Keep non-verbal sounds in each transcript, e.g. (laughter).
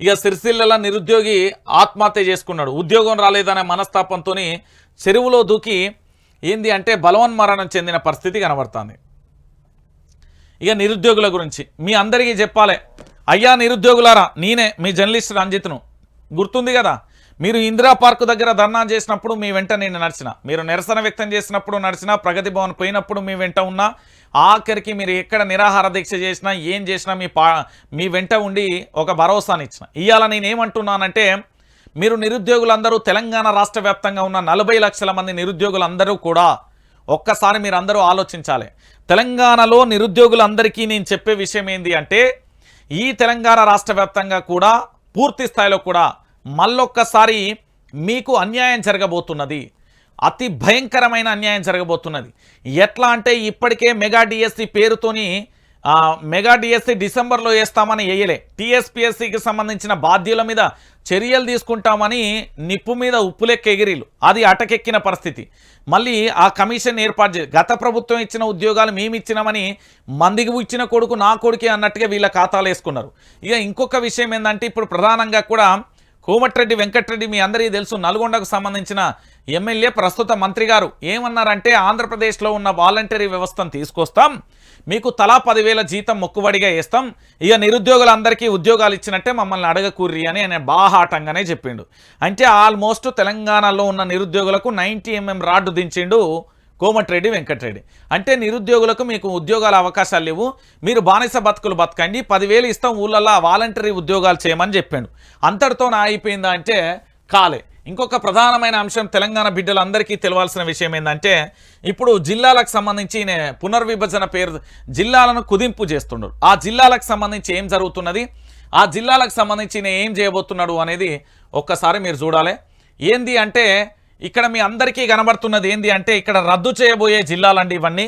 ఇక సిరిసిల్లలో నిరుద్యోగి ఆత్మహత్య చేసుకున్నాడు. ఉద్యోగం రాలేదనే మనస్తాపంతో చెరువులో దూకి ఏంది అంటే బలవన్మరణం చెందిన పరిస్థితి కనబడుతుంది. ఇక నిరుద్యోగుల గురించి మీ అందరికీ చెప్పాలి. అయ్యా నిరుద్యోగులారా నేనే మీ జర్నలిస్ట్ రంజిత్ను. గుర్తుంది కదా? మీరు ఇందిరా పార్క్ దగ్గర ధర్నా చేసినప్పుడు మీ వెంట నేను నడిచిన. మీరు నిరసన వ్యక్తం చేసినప్పుడు నడిచిన ప్రగతి భవన్ పోయినప్పుడు మీ వెంట ఉన్నా ఆఖరికి మీరు ఎక్కడ నిరాహార దీక్ష చేసినా ఏం చేసినా మీ పా మీ వెంట ఉండి ఒక భరోసానిచ్చిన. ఇవాళ నేనేమంటున్నానంటే మీరు నిరుద్యోగులందరూ తెలంగాణ రాష్ట్ర వ్యాప్తంగా ఉన్న నలభై లక్షల మంది నిరుద్యోగులందరూ కూడా ఒక్కసారి మీరు అందరూ ఆలోచించాలి. తెలంగాణలో నిరుద్యోగులందరికీ నేను చెప్పే విషయం ఏంటి అంటే ఈ తెలంగాణ రాష్ట్ర కూడా పూర్తి స్థాయిలో కూడా మళ్ళొక్కసారి మీకు అన్యాయం జరగబోతున్నది. అతి భయంకరమైన అన్యాయం జరగబోతున్నది. ఎట్లా అంటే ఇప్పటికే మెగా డిఎస్సి పేరుతోని మెగా డిఎస్సి డిసెంబర్లో వేస్తామని వేయలే. టీఎస్పిఎస్సికి సంబంధించిన బాధ్యుల మీద చర్యలు తీసుకుంటామని నిప్పు మీద ఉప్పులెక్క ఎగిరిలు అది అటకెక్కిన పరిస్థితి. మళ్ళీ ఆ కమిషన్ ఏర్పాటు చే గత ప్రభుత్వం ఇచ్చిన ఉద్యోగాలు మేము ఇచ్చినామని మందికి ఇచ్చిన కొడుకు నా కొడుకే అన్నట్టుగా వీళ్ళ ఖాతాలు వేసుకున్నారు. ఇక ఇంకొక విషయం ఏంటంటే ఇప్పుడు ప్రధానంగా కూడా కోమటిరెడ్డి వెంకటరెడ్డి మీ అందరికీ తెలుసు. నల్గొండకు సంబంధించిన ఎమ్మెల్యే ప్రస్తుత మంత్రి గారు ఏమన్నారంటే ఆంధ్రప్రదేశ్లో ఉన్న వాలంటరీ వ్యవస్థను తీసుకొస్తాం. మీకు తలా పదివేల జీతం మొక్కుబడిగా వేస్తాం. ఇక నిరుద్యోగులందరికీ ఉద్యోగాలు ఇచ్చినట్టే మమ్మల్ని అడగకూర్రి అని ఆయన బాహాటంగానే చెప్పిండు. అంటే ఆల్మోస్ట్ తెలంగాణలో ఉన్న నిరుద్యోగులకు నైంటీ ఎంఎం రాడ్డు దించిండు కోమటిరెడ్డి వెంకటరెడ్డి. అంటే నిరుద్యోగులకు మీకు ఉద్యోగాల అవకాశాలు లేవు. మీరు బానిస బతుకులు బతకండి. పదివేలు ఇస్తాం ఊళ్ళల్లో వాలంటరీ ఉద్యోగాలు చేయమని చెప్పాడు అంతటితో నా అయిపోయిందా అంటే కాలే. ఇంకొక ప్రధానమైన అంశం తెలంగాణ బిడ్డలందరికీ తెలవాల్సిన విషయం ఏంటంటే ఇప్పుడు జిల్లాలకు సంబంధించి పునర్విభజన పేరు జిల్లాలను కుదింపు చేస్తుండ్రు ఆ జిల్లాలకు సంబంధించి ఏం జరుగుతున్నది? ఆ జిల్లాలకు సంబంధించి ఏం చేయబోతున్నాడు అనేది ఒక్కసారి మీరు చూడాలి. ఏంది అంటే ఇక్కడ మీ అందరికీ కనబడుతున్నది ఏంది అంటే ఇక్కడ రద్దు చేయబోయే జిల్లాలండి ఇవన్నీ.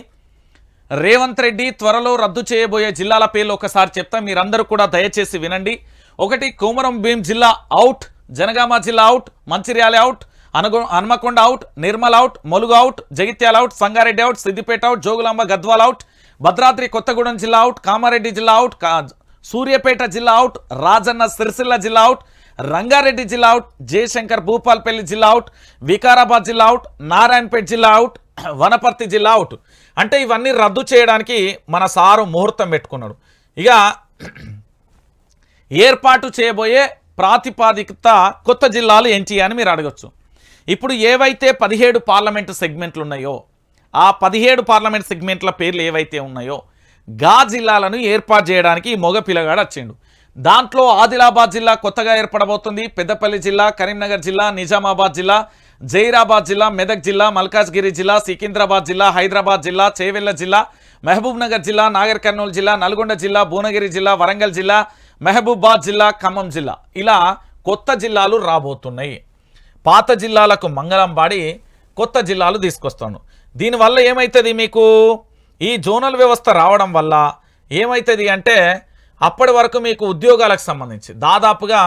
రేవంత్ రెడ్డి త్వరలో రద్దు చేయబోయే జిల్లాల పేర్లు ఒకసారి చెప్తా మీరందరూ కూడా దయచేసి వినండి. ఒకటి కోమరం భీం జిల్లా అవుట్ జనగామ జిల్లా out Mancherial out అనుగొ Hanamkonda out Nirmal out Mulugu out Jagtial out Sangareddy out Siddipet out Jogulamba Gadwal out Bhadradri Kothagudem జిల్లా అవుట్ కామారెడ్డి జిల్లా అవుట్ కా- సూర్యాపేట జిల్లా అవుట్ రాజన్న సిరిసిల్ల జిల్లా అవుట్ రంగారెడ్డి జిల్లా అవుట్ జయశంకర్ భూపాల్పల్లి జిల్లా అవుట్ వికారాబాద్ జిల్లా అవుట్ నారాయణపేట జిల్లా అవుట్ (clears throat) వనపర్తి జిల్లా అవుట్. అంటే ఇవన్నీ రద్దు చేయడానికి మన సారు ముహూర్తం పెట్టుకున్నాడు. ఇక (clears throat) ఏర్పాటు చేయబోయే ప్రాతిపాదికత కొత్త జిల్లాలు ఏంటి అని మీరు అడగచ్చు. ఇప్పుడు ఏవైతే పదిహేడు పార్లమెంటు సెగ్మెంట్లు ఉన్నాయో ఆ పదిహేడు పార్లమెంట్ సెగ్మెంట్ల పేర్లు ఏవైతే ఉన్నాయో గా జిల్లాలను ఏర్పాటు చేయడానికి మొగ పిల్లగాడు వచ్చిండు. దాంట్లో ఆదిలాబాద్ జిల్లా కొత్తగా ఏర్పడబోతుంది. పెద్దపల్లి జిల్లా కరీంనగర్ జిల్లా నిజామాబాద్ జిల్లా జైరాబాద్ జిల్లా మెదక్ జిల్లా మల్కాజ్గిరి జిల్లా సికింద్రాబాద్ జిల్లా హైదరాబాద్ జిల్లా చేవెళ్ళ జిల్లా మహబూబ్ నగర్ జిల్లా నాగర్ కర్నూలు జిల్లా నల్గొండ జిల్లా భువనగిరి జిల్లా వరంగల్ జిల్లా మహబూబాద్ జిల్లా ఖమ్మం జిల్లా. ఇలా కొత్త జిల్లాలు రాబోతున్నాయి. పాత జిల్లాలకు మంగళం పాడి కొత్త జిల్లాలు తీసుకొస్తాను. దీనివల్ల ఏమవుతుంది మీకు? ఈ జోనల్ వ్యవస్థ రావడం వల్ల ఏమవుతుంది అంటే అప్పటి వరకు మీకు ఉద్యోగాలకు సంబంధించి. దాదాపుగా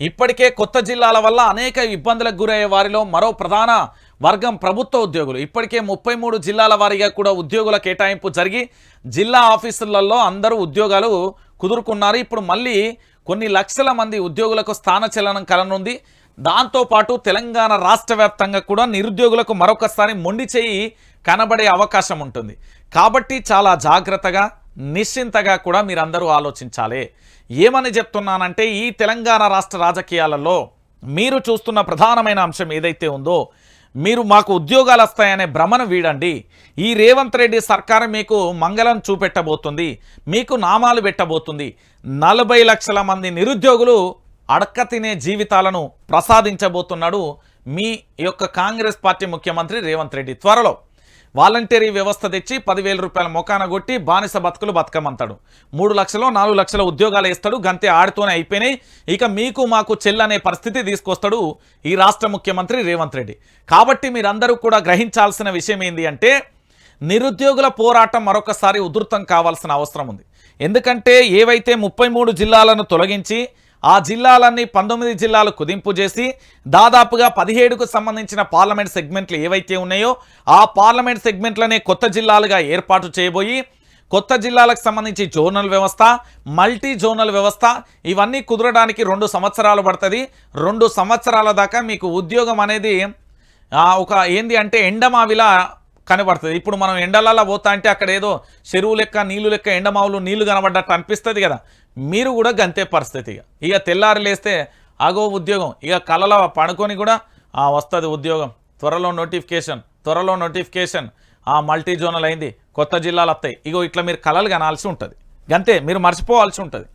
ఇప్పటికే కొత్త జిల్లాల వల్ల అనేక ఇబ్బందులకు గురయ్యే వారిలో మరో ప్రధాన వర్గం ప్రభుత్వ ఉద్యోగులు. ఇప్పటికే ముప్పై మూడు జిల్లాల వారీగా కూడా ఉద్యోగుల కేటాయింపు జరిగి జిల్లా ఆఫీసులలో అందరూ ఉద్యోగాలు కుదురుకున్నారు. ఇప్పుడు మళ్ళీ కొన్ని లక్షల మంది ఉద్యోగులకు స్థానచలనం కలనుంది. దాంతోపాటు తెలంగాణ రాష్ట్ర వ్యాప్తంగా కూడా నిరుద్యోగులకు మరొకసారి మొండి చేయి కనబడే అవకాశం ఉంటుంది. కాబట్టి చాలా జాగ్రత్తగా నిశ్చింతగా కూడా మీరందరూ ఆలోచించాలి. ఏమని చెప్తున్నానంటే ఈ తెలంగాణ రాష్ట్ర రాజకీయాలలో మీరు చూస్తున్న ప్రధానమైన అంశం ఏదైతే ఉందో మీరు మాకు ఉద్యోగాలు వస్తాయనే భ్రమను వీడండి. ఈ రేవంత్ రెడ్డి సర్కారు మీకు మంగళం చూపెట్టబోతుంది మీకు నామాలు పెట్టబోతుంది. నలభై లక్షల మంది నిరుద్యోగులు అడక్క తినే జీవితాలను ప్రసాదించబోతున్నాడు మీ యొక్క కాంగ్రెస్ పార్టీ ముఖ్యమంత్రి రేవంత్ రెడ్డి త్వరలో. వాలంటరీ వ్యవస్థ తెచ్చి పదివేల రూపాయల మొకాన కొట్టి బానిస బతుకులు బతకమంటాడు మూడు లక్షలు నాలుగు లక్షల ఉద్యోగాలు ఇస్తాడు గంతే ఆడితోనే అయిపోయినాయి. ఇక మీకు మాకు చెల్లనే పరిస్థితి తీసుకొస్తాడు ఈ రాష్ట్ర ముఖ్యమంత్రి రేవంత్ రెడ్డి. కాబట్టి మీరందరూ కూడా గ్రహించాల్సిన విషయం ఏంటి అంటే నిరుద్యోగుల పోరాటం మరొకసారి ఉధృతం కావాల్సిన అవసరం ఉంది. ఎందుకంటే ఏవైతే ముప్పై జిల్లాలను తొలగించి ఆ జిల్లాలన్నీ పంతొమ్మిది జిల్లాలు కుదింపు చేసి దాదాపుగా పదిహేడుకు సంబంధించిన పార్లమెంట్ సెగ్మెంట్లు ఏవైతే ఉన్నాయో ఆ పార్లమెంట్ సెగ్మెంట్లనే కొత్త జిల్లాలుగా ఏర్పాటు చేయబోయి కొత్త జిల్లాలకు సంబంధించి జోనల్ వ్యవస్థ మల్టీ జోనల్ వ్యవస్థ ఇవన్నీ కుదరడానికి రెండు సంవత్సరాలు పడుతుంది. రెండు సంవత్సరాల దాకా మీకు ఉద్యోగం అనేది ఒక ఏంది అంటే ఎండమావిలా కనబడుతుంది. ఇప్పుడు మనం ఎండలలో పోతా అంటే అక్కడ ఏదో చెరువు లెక్క నీళ్ళు లెక్క ఎండమావులు నీళ్ళు కనబడ్డట్టు అనిపిస్తుంది కదా. మీరు కూడా గంతే పరిస్థితి. ఇక ఇక తెల్లారి లేస్తే ఆగో ఉద్యోగం. ఇక కళలో పడుకొని కూడా వస్తుంది ఉద్యోగం. త్వరలో నోటిఫికేషన్ త్వరలో నోటిఫికేషన్. ఆ మల్టీ జోనల్ అయింది. కొత్త జిల్లాలు వస్తాయి. ఇగో ఇట్లా మీరు కళలు కనాల్సి ఉంటుంది. గంతే. మీరు మర్చిపోవాల్సి ఉంటుంది.